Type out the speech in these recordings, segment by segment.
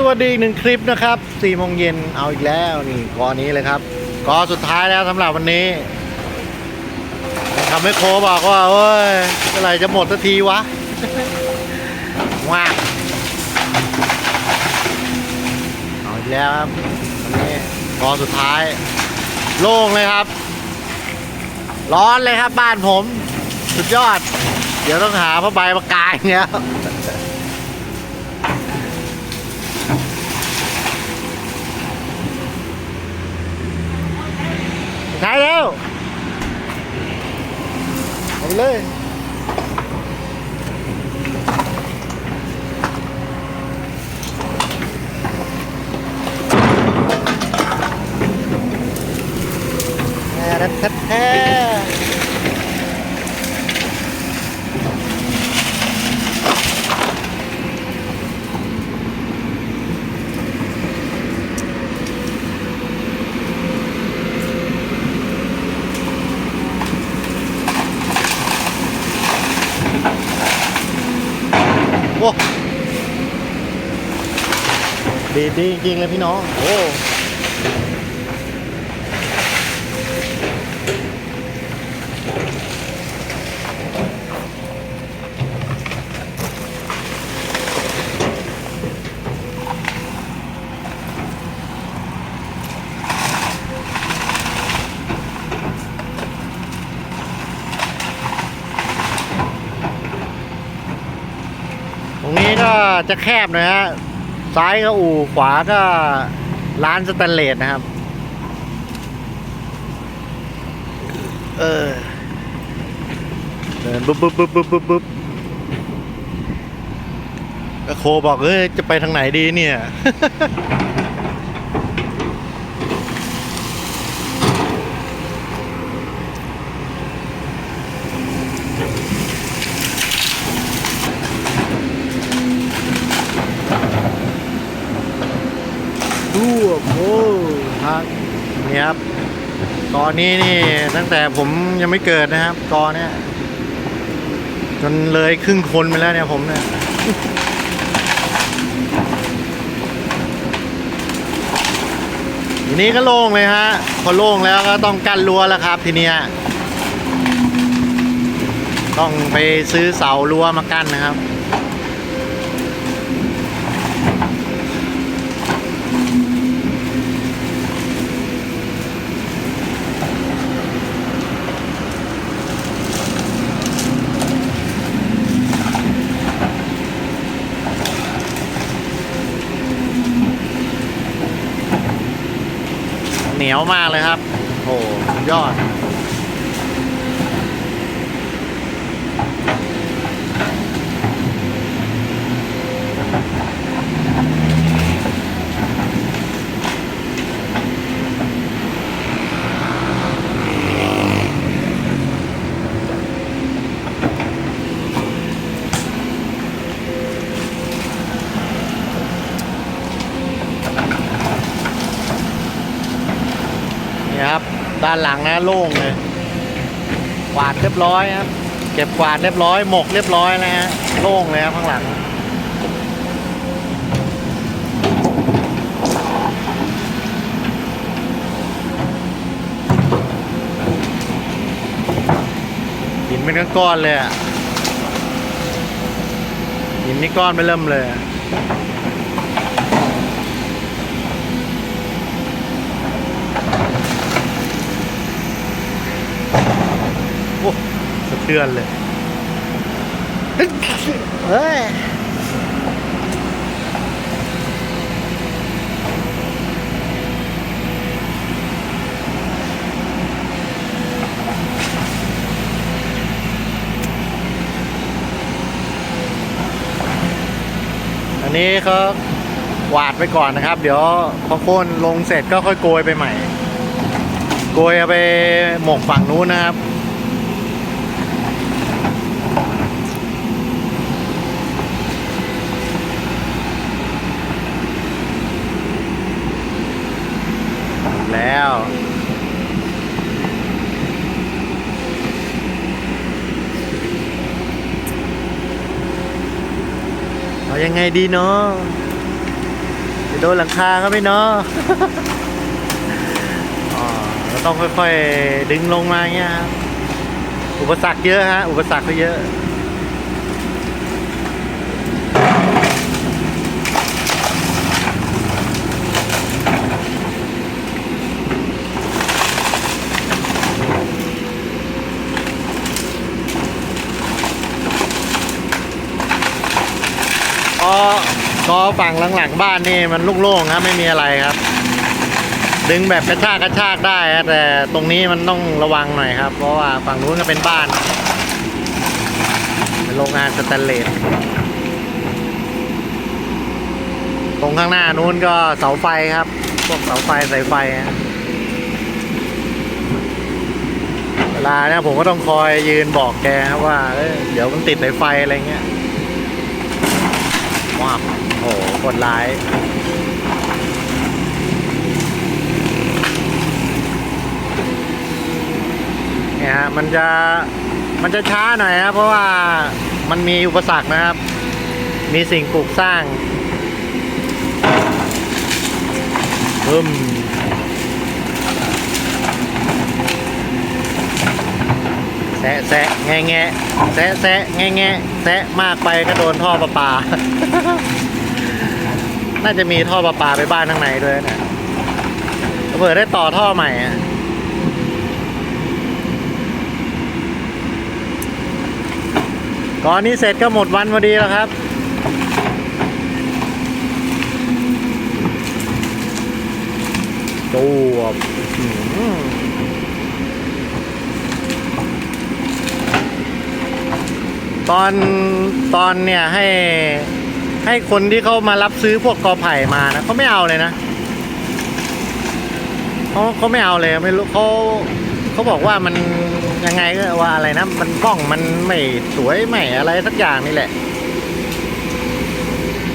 สวัสดีอีกหนึ่งคลิปนะครับ4โมงเย็นเอาอีกแล้วนี่กอนี้เลยครับกอสุดท้ายแล้วสำหรับวันนี้ทำให้โคบอกว่าเอ้ยเมื่อไหร่จะหมดสักทีวะว้าเอาอีกแล้วครับวันนี้กอสุดท้าย โล่งเลยครับ ร้อนเลยครับบ้านผม สุดยอด เดี๋ยวต้องหาผ้าใบมากางเนี่ย ใช้แล้วเอาไปเลยแท้แท้แท้โอ้ ดีดีจริงๆเลยพี่น้อง โอ้ตรงนี้ก็จะแคบหนะฮะ ซ้ายก็อู่ขวาก็ร้านสแตนเลสนะครับ เออเดินบึ๊บบึ๊บบึ๊บบึ๊บบึ๊บบุ๊บโคบอกเอ้ยจะไปทางไหนดีเนี่ย ดูอะโอ้ทาง นี่ครับกอนี้นี่ตั้งแต่ผมยังไม่เกิดนะครับกอเนี้ยจนเลยครึ่งคนไปแล้วเนี่ยผมเนี่ยทีนี้ก็โล่งเลยฮะพอโล่งแล้วก็ต้องกั้นรั้วแล้วครับ ทีเนี้ยต้องไปซื้อเสารั้วมากั้นนะครับ เหนียวมากเลยครับ โอ้สุดยอด นี่ครับ ด้านหลังนะโล่งเลยกวาดเรียบร้อยครับเก็บกวาดเรียบร้อยหมกเรียบร้อยนะฮะโล่งเลยครับข้างหลังหินเป็นก้อนๆเลยอะหินนี่ก้อนไม่เริ่มเลยอะ โอ้สะ เทือนเลย เฮ้ยอันนี้เขาหวาดไปก่อนนะครับ เดี๋ยวพอโค่นลงเสร็จก็ค่อยโกยไปใหม่ โกยเอาไปหมกฝั่งนู้นนะครับ แล้ว เอายังไงดีเนาะจะโดนหลังคาก็ไม่เนาะอ๋อเราต้องค่อยๆดึงลงมาเงี้ยครับอุปสรรคเยอะฮะ อุปสรรคก็เยอะ ก็ก็ ฝั่งหลังๆบ้านนี่มันโล่งๆครับไม่มีอะไรครับ ดึงแบบกระชากกระชากได้แต่ตรงนี้มันต้องระวังหน่อยครับ เพราะว่าฝั่งนู้นก็เป็นบ้าน เป็นโรงงานสแตนเลสตรงข้างหน้านู้นก็เสาไฟครับพวกเสาไฟสายไฟเวลาเนี่ยผมก็ต้องคอยยืนบอกแกครับว่าเเดี๋ยวมันติดสายไฟอะไรเงี้ย ว้าวโอ้โหกดร้าย เนี่ยฮะมันจะมันจะช้าหน่อยครับเพราะว่ามันมีอุปสรรคนะครับ มีสิ่งปลูกสร้างอึมแซะแซะแงะแงะแซะแซะแงะแงะแซะมากไปก็โดนท่อประปา น่าจะมีท่อประปาไปบ้านข้างในด้วยนะเผื่อได้ต่อท่อใหม่อะก่อนนี้เสร็จก็หมดวันพอดีแล้วครับตัวอื้อหือ ตอนตอนเนี่ยให้ให้คนที่เขามารับซื้อพวกกอไผ่มานะเขาไม่เอาเลยนะเขาเขาไม่เอาเลยไม่รู้เขาเขาบอกว่ามันยังไงก็ว่าอะไรนะมันบ้องมันไม่สวยไม่อะไรสักอย่างนี่แหละ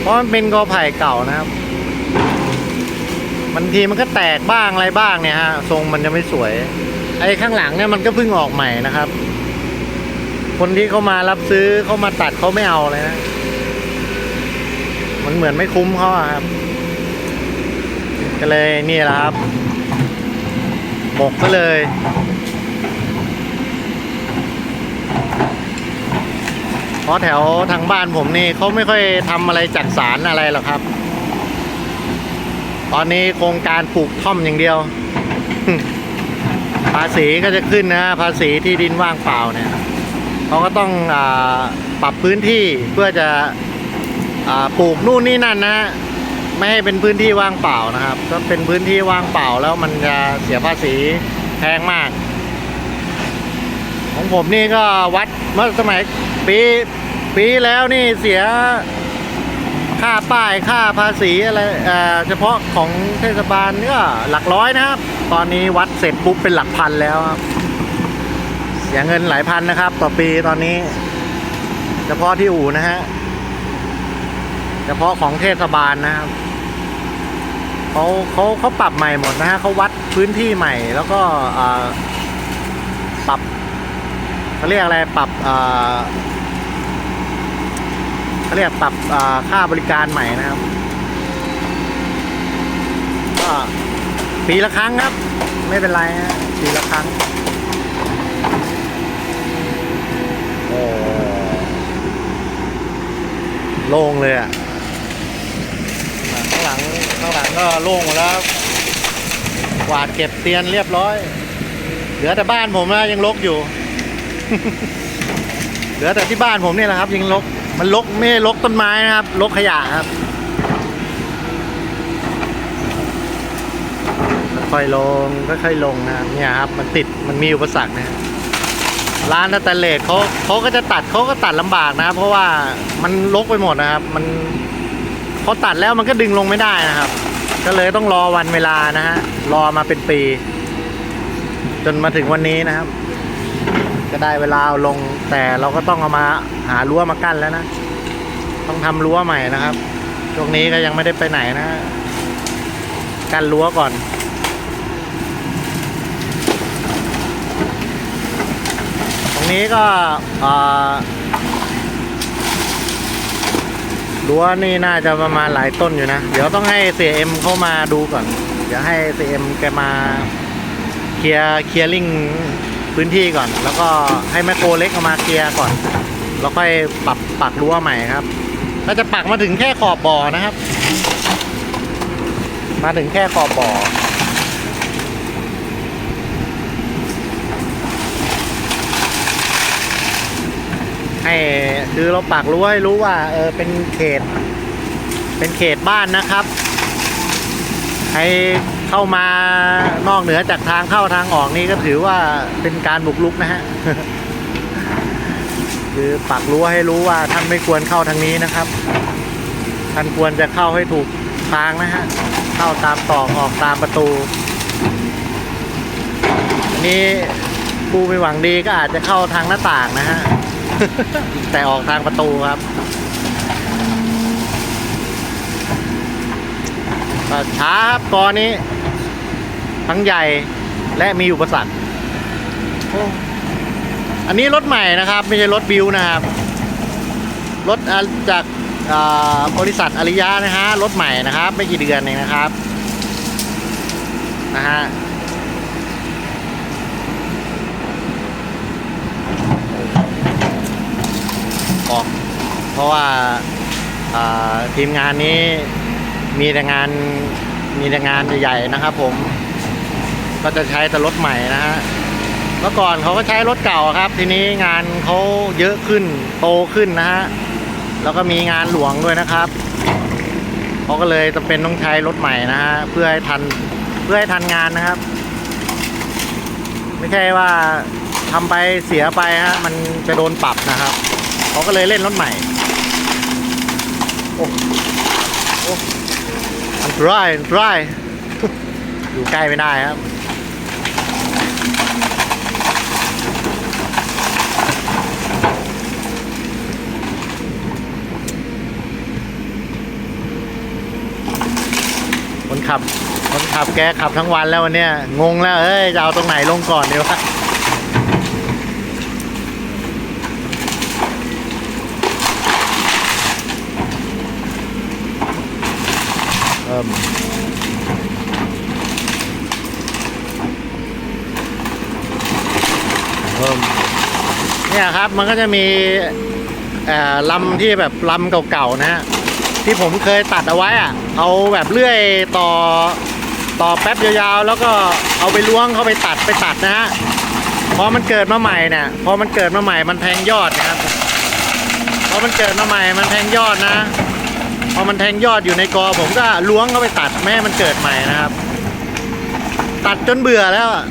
เพราะมันเป็นกอไผ่เก่านะครับบางทีมันก็แตกบ้างอะไรบ้างเนี่ยฮะทรงมันจะไม่สวย ไอ้ข้างหลังเนี่ยมันก็เพิ่งออกใหม่นะครับ คนที่เขามารับซื้อเขามาตัดเขาไม่เอาเลยนะ มันเหมือนไม่คุ้มเขาอะครับ ก็เลยนี่แหละครับหมกก็เลยเพราะแถวทางบ้านผมนี่เขาไม่ค่อยทำอะไรจัดสารอะไรหรอกครับ ตอนนี้โครงการปลูกท่อมอย่างเดียว ภาษีก็จะขึ้นนะ ภาษีที่ดินว่างเปล่าเนี่ย เขาก็ต้องอปรับพื้นที่เพื่อจะอปลูกนู่นนี่นั่นนะไม่ให้เป็นพื้นที่ว่างเปล่านะครับถ้าเป็นพื้นที่ว่างเปล่าแล้วมันจะเสียภาษีแพงมาก ของผมนี่ก็วัดเมื่อสมัยปีปีแล้วนี่เสียค่าป้ายค่าภาษีอะไรเฉพาะของเทศบาลก็หลักร้อยนะครับ ตอนนี้วัดเสร็จปุ๊บเป็นหลักพันแล้วครับ สียเงินหลายพันนะครับ ต่อปีตอนนี้ เฉพาะที่อู่นะฮะ เฉพาะของเทศบาลนะครับเขาเขาเขาปรับใหม่หมดนะฮะเขาวัดพื้นที่ใหม่แล้วก็อ่าปรับเขาเรียกอะไรปรับอ่าเขาเรียกปรับอ่าค่าบริการใหม่นะครับก็ปีละครั้งครับ ไม่เป็นไรฮะปีละครั้งโอ้ โล่งเลยอะข้างหลังข้างหลังก็โล่งหมดแล้วกวาดเก็บเตียนเรียบร้อย เหลือแต่บ้านผมนะยังรกอยู่ เหลือแต่ที่บ้านผมนี่แหละครับ ยังรกมันรกไม่ใช่รกต้นไม้นะครับรกขยะครับค่อยลงค่อยๆลงนะครับเนี่ยครับ มันติดมันมีอุปสรรคนะ ร้านสแตนเลสเขาเขาก็จะตัดเขาก็ตัดลำบากนะเพราะว่ามันรกไปหมดนะครับ มันพอตัดแล้วมันก็ดึงลงไม่ได้นะครับ ก็เลยต้องรอวันเวลานะฮะรอมาเป็นปี จนมาถึงวันนี้นะครับ ก็ได้เวลาลงแต่เราก็ต้องเอามาหารั้วมากั้นแล้วนะต้องทำรั้วใหม่นะครับช่วงนี้ก็ยังไม่ได้ไปไหนนะกั้นรั้วก่อน ตรง นี้ก็รั้วนี่น่าจะประมาณหลายต้นอยู่นะ เดี๋ยวต้องให้เสียเอ็มเข้ามาดูก่อน เดี๋ยวให้เสียเอ็มแกมาเคลียร์เคลียร์ลิงพื้นที่ก่อน แล้วก็ให้แมคโครเล็กเอามาเคลียร์ก่อน แล้วค่อยปรับปักรั้วใหม่ครับก็จะปักมาถึงแค่ขอบบ่อนะครับ มาถึงแค่ขอบบ่อ ให้คือเราปักรู้ให้รู้ว่าเออเป็นเขต เป็นเขตบ้านนะครับ ให้เข้ามานอกเหนือจากทางเข้าทางออกนี่ก็ถือว่าเป็นการบุกรุกนะฮะคือปักรั้วให้รู้ว่าท่านไม่ควรเข้าทางนี้นะครับ ท่านควรจะเข้าให้ถูกทางนะฮะ เข้าตามตอกออกตามประตู อันนี้ผู้ไม่หวังดีก็อาจจะเข้าทางหน้าต่างนะฮะ แต่ออกทางประตูครับก็ช้าครับกอนี้ ทั้งใหญ่และมีอุปสรรคอ้อันนี้รถใหม่นะครับ ไม่ใช่รถบิวนะครับ รถจากบริษัทอริยะนะฮะรถใหม่นะครับ ไม่กี่เดือนเองนะครับนะฮะ ออก เพราะว่าทีมงานนี้มีแต่งานมีแต่งานใหญ่ๆนะครับ ผมก็จะใช้แต่รถใหม่นะฮะเมื่อก่อนเขาก็ใช้รถเก่าครับ ทีนี้งานเขาเยอะขึ้นโตขึ้นนะฮะแล้วก็มีงานหลวงด้วยนะครับเขาก็เลยจำเป็นต้องใช้รถใหม่นะฮะเพื่อให้ทันเพื่อให้ทันงานนะครับ ไม่ใช่ว่าทำไปเสียไปฮะมันจะโดนปรับนะครับ เขาก็เลยเล่นรถใหม่ โอ้โอ้อันตรายอันตรายอยู่ใกล้ไม่ได้ครับคนขับคนขับแกขับทั้งวันแล้ววันเนี้ยงงแล้วเอ้ยจะเอาตรงไหนลงก่อนดีวะ เอิ่มเอิ่ม เนี่ยครับมันก็จะมีเอ่อลำที่แบบลำเก่าๆนะฮะที่ผมเคยตัดเอาไว้อะเอาแบบเลื่อยต่อต่อแป๊บยาวๆ แล้วก็เอาไปล้วงเข้าไปตัดไปตัดนะฮะพอมันเกิดมาใหม่เนี่ยพอมันเกิดมาใหม่มันแทงยอดนะครับพอมันเกิดมาใหม่มันแทงยอดนะ พอมันแทงยอดอยู่ในกอ ผมก็ล้วงเข้าไปตัดไม่มันเกิดใหม่นะครับ ตัดจนเบื่อแล้วอะ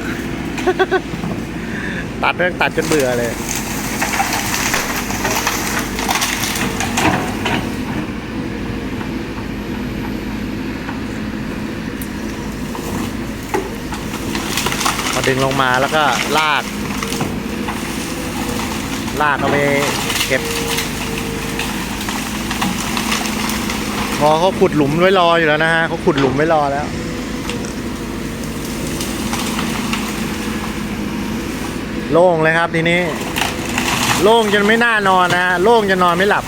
ตัดเรื่องตัดจนเบื่อเลย ดึงลงมาแล้วก็ลาก ลากเอาไปเก็บ พอเขาขุดหลุมไว้รออยู่แล้วนะฮะเขาขุดหลุมไว้รอแล้วโล่งเลยครับทีนี้ โล่งจนไม่น่านอนนะโล่งจนนอนไม่หลับ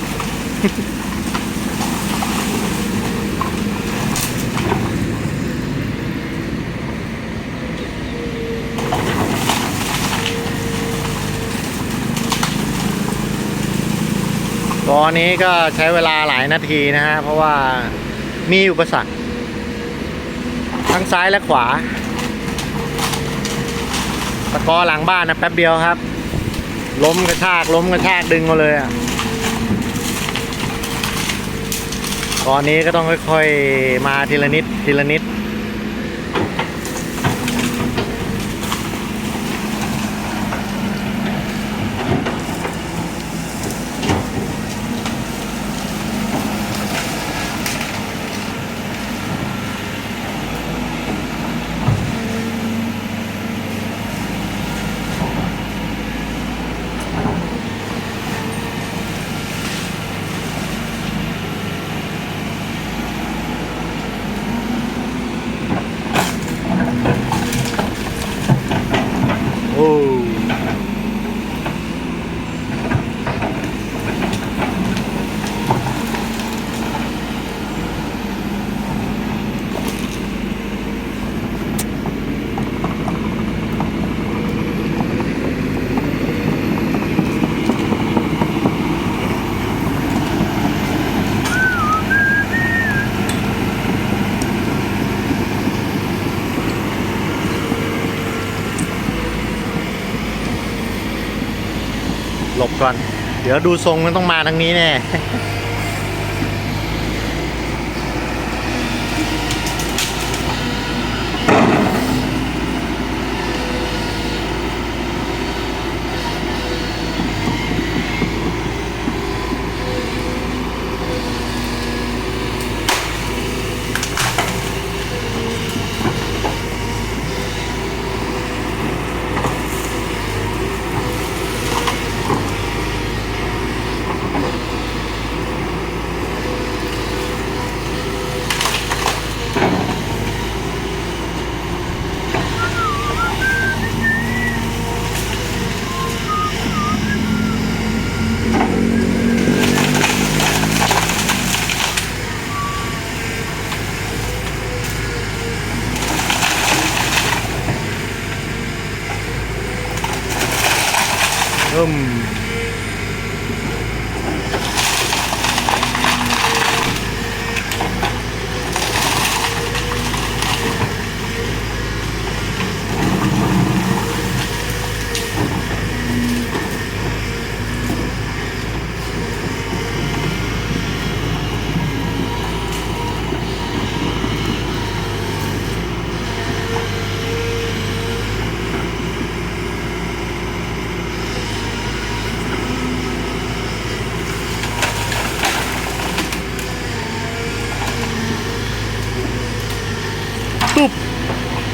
ตอนนี้ก็ใช้เวลาหลายนาทีนะฮะ เพราะว่ามีอุปสรรค ทั้งซ้ายและขวา ตะกอหลังบ้านนะแป๊บเดียวครับ ล้มกระชากล้มกระชากดึงมาเลยอะตอนนี้ก็ต้องค่อยๆ มาทีละนิดทีละนิด หลบก่อน เดี๋ยวดูทรงมันต้องมาทางนี้แน่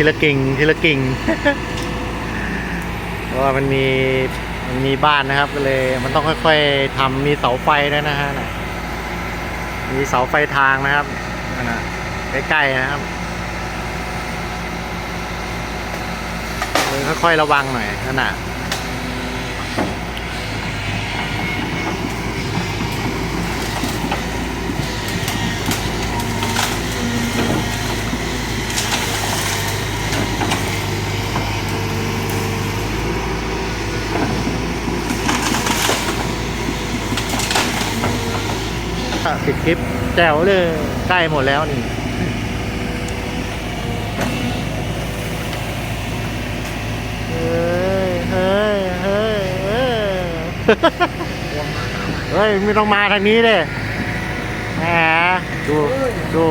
ทีละกิ่งทีละกิ่งเพราะว่ามันมีมันมีบ้านนะครับก็เลย มันต้องค่อยๆทำมีเสาไฟด้วยนะฮะมีเสาไฟทางนะครับน่ะใกล้ๆนะครับค่อยๆระวังหน่อยนั่นน่ะปิดค ลิปแจ๋วเลยใกล้หมดแล้วนี่เฮ้ยเฮ้ยเฮ้ยเฮ้ยเฮ้ยไม่ต้องมาทางนี้เลยแหมดูดู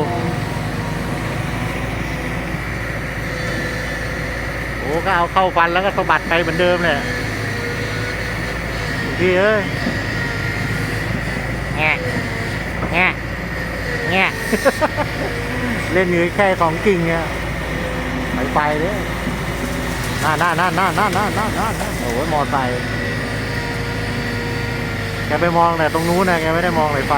โอ้ก็เอาเข้าฟันแล้วก็สะบัดไปเหมือนเดิมเลยพี่เอ้ยแงะ แงะแงะเล่นอยู่แค่ของกิ่งเนี่ยไปไปเลยน่าน่าน่าน่าน่าน่าน่าน่าน่าโอ้ยมอไซค์แกไปมองแต่ตรงนู้นนะแกไม่ได้มองเลยไฟ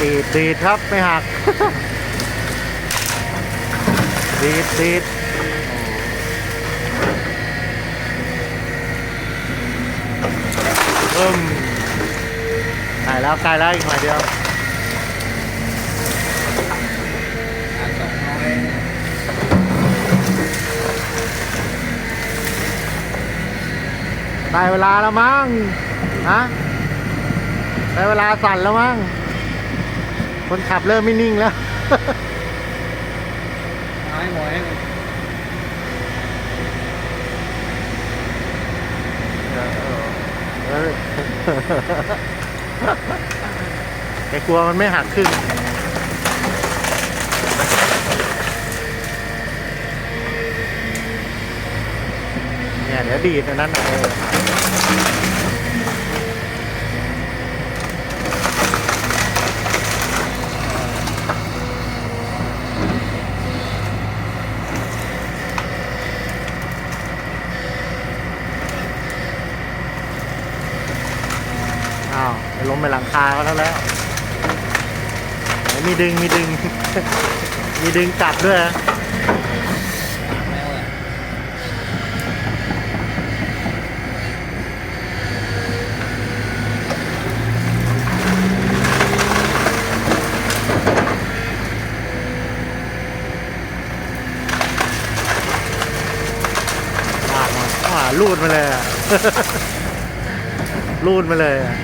ตีดตีดครับไม่หักตีดตีด เอิ่มใกล้แล้วใกล้แล้วอีกหน่อยเดียวได้เวลาแล้วมั้งฮะได้เวลาสั่นแล้วมั้งคนขับเริ่มไม่นิ่งแล้วไม้หมอย เออ แกกลัวมันไม่หักขึ้นเนี่ยเดี๋ยวดีดอันนั้นเออ ล้มไปหลังคาเขาแล้วแล้วมีดึงมีดึง มีดึงกลับด้วยนะแล้วอะลากมาอ่าลูดมาเลยลูดมาเลยอะ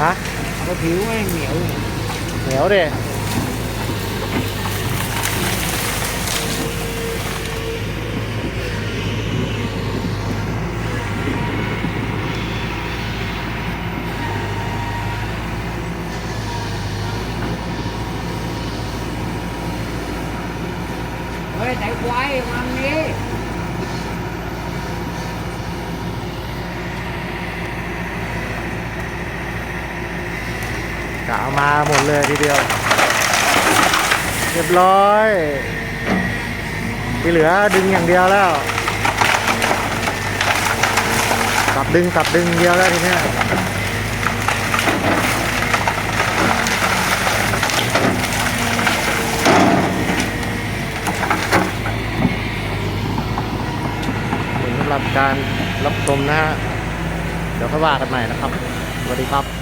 ฮะ ก็ผิวแม่งเหนียวอยู่ เหนียวดิเฮ้ยแต่ควาย มาหมดเลยทีเดียว เรียบร้อย ที่เหลือดึงอย่างเดียวแล้วกลับดึงกลับดึงเดียวแล้วทีนี้สำหรับการรับชมนะฮะเดี๋ยวค่อยว่ากันใหม่นะครับ สวัสดีครับ